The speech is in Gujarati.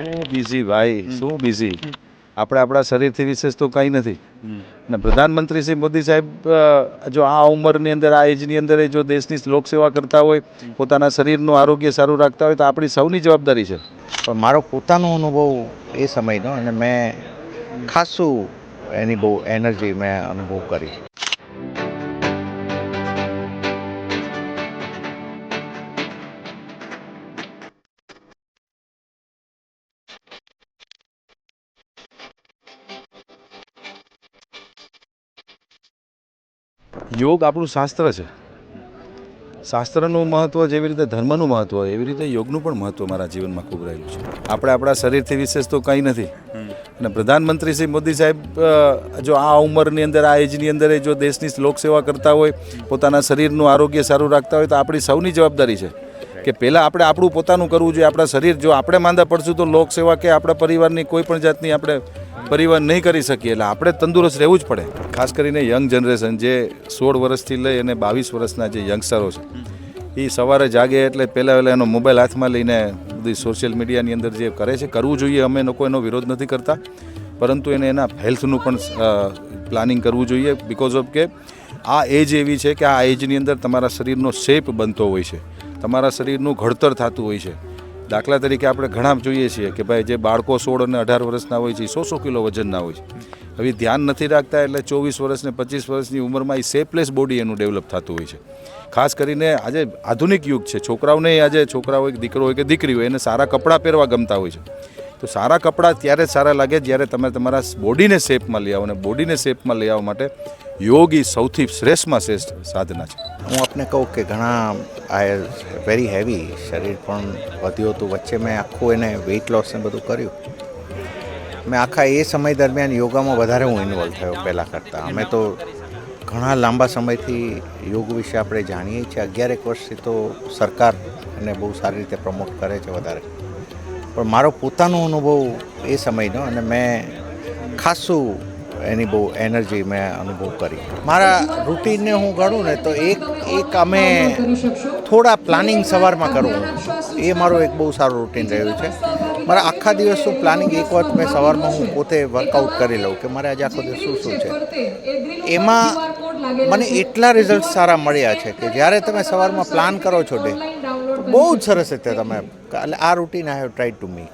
શું બિઝી ભાઈ? શું બિઝી આપણે આપણા શરીરથી વિશેષ તો કંઈ નથી. ને પ્રધાનમંત્રી શ્રી મોદી સાહેબ જો આ ઉંમરની અંદર આ એજની અંદર એ જો દેશની લોકસેવા કરતા હોય પોતાના શરીરનું આરોગ્ય સારું રાખતા હોય તો આપણી સૌની જવાબદારી છે. પણ મારો પોતાનો અનુભવ એ સમયનો અને મેં ખાસું એની બહુ એનર્જી મેં અનુભવ કરી. યોગ આપણું શાસ્ત્ર છે. શાસ્ત્રનું મહત્ત્વ જેવી રીતે ધર્મનું મહત્ત્વ એવી રીતે યોગનું પણ મહત્ત્વ મારા જીવનમાં ખૂબ રહેલું છે. આપણે આપણા શરીરથી વિશેષ તો કંઈ નથી. અને પ્રધાનમંત્રી શ્રી મોદી સાહેબ જો આ ઉંમરની અંદર આ એજની અંદર જો દેશની લોકસેવા કરતા હોય પોતાના શરીરનું આરોગ્ય સારું રાખતા હોય તો આપણી સૌની જવાબદારી છે કે પહેલાં આપણે આપણું પોતાનું કરવું જોઈએ. આપણા શરીર જો આપણે માંદા પડશું તો લોકસેવા કે આપણા પરિવારની કોઈ પણ જાતની આપણે પરિવાર નહીં કરી શકીએ એટલે આપણે તંદુરસ્ત રહેવું જ પડે. ખાસ કરીને યંગ જનરેશન જે સોળ વર્ષથી લઈ અને બાવીસ વર્ષના જે યંગસ્ટરો છે, એ સવારે જાગે એટલે પહેલાં પહેલાં એનો મોબાઈલ હાથમાં લઈને બધી સોશિયલ મીડિયાની અંદર જે કરે છે, કરવું જોઈએ. અમે લોકો એનો વિરોધ નથી કરતા, પરંતુ એને એના હેલ્થનું પણ પ્લાનિંગ કરવું જોઈએ. બિકોઝ ઓફ કે આ એજ એવી છે કે આ એજની અંદર તમારા શરીરનો શેપ બનતો હોય છે. તમારા શરીરનું ઘડતર થતું હોય છે. દાખલા તરીકે આપણે ઘણા જોઈએ છીએ કે ભાઈ જે બાળકો સોળ અને અઢાર વર્ષના હોય છે સો સો કિલો વજનના હોય છે. હવે ધ્યાન નથી રાખતા એટલે ચોવીસ વર્ષ ને પચીસ વર્ષની ઉંમરમાં એ શેપલેસ બોડી એનું ડેવલપ થતું હોય છે. ખાસ કરીને આજે આધુનિક યુગ છે, છોકરાઓને આજે છોકરા હોય કે દીકરો હોય કે દીકરી હોય, એને સારા કપડાં પહેરવા ગમતા હોય છે. તો સારા કપડાં ત્યારે જ સારા લાગે જ્યારે તમે તમારા બોડીને શેપમાં લઈ આવો અને બોડીને શેપમાં લઈ આવવા માટે યોગ એ સૌથી શ્રેષ્ઠમાં શ્રેષ્ઠ સાધના છે. હું આપને કહું કે ઘણા આઈ વેરી હેવી શરીર પણ વધ્યું હતું. વચ્ચે મેં આખું એને વેઇટ લોસ ને બધું કર્યું. મેં આખા એ સમય દરમિયાન યોગામાં વધારે હું ઇન્વોલ્વ થયો પહેલાં કરતાં. અમે તો ઘણા લાંબા સમયથી યોગ વિશે આપણે જાણીએ છીએ. અગિયારેક વર્ષથી તો સરકાર એને બહુ સારી રીતે પ્રમોટ કરે છે વધારે. પણ મારો પોતાનો અનુભવ એ સમયનો અને મેં ખાસું એની બહુ એનર્જી મેં અનુભવ કરી. મારા રૂટીનને હું ગણું ને તો એક એક અમે થોડા પ્લાનિંગ સવારમાં કરું. એ મારું એક બહુ સારું રૂટીન રહ્યું છે. મારા આખા દિવસનું પ્લાનિંગ એક વખત મેં સવારમાં હું પોતે વર્કઆઉટ કરી લઉં કે મારે આજે આખો દિવસ શું શું છે. એમાં મને એટલા રિઝલ્ટ સારા મળ્યા છે કે જ્યારે તમે સવારમાં પ્લાન કરો છો ડે બહુ જ સરસ રીતે તમે એટલે આ routine I have tried to me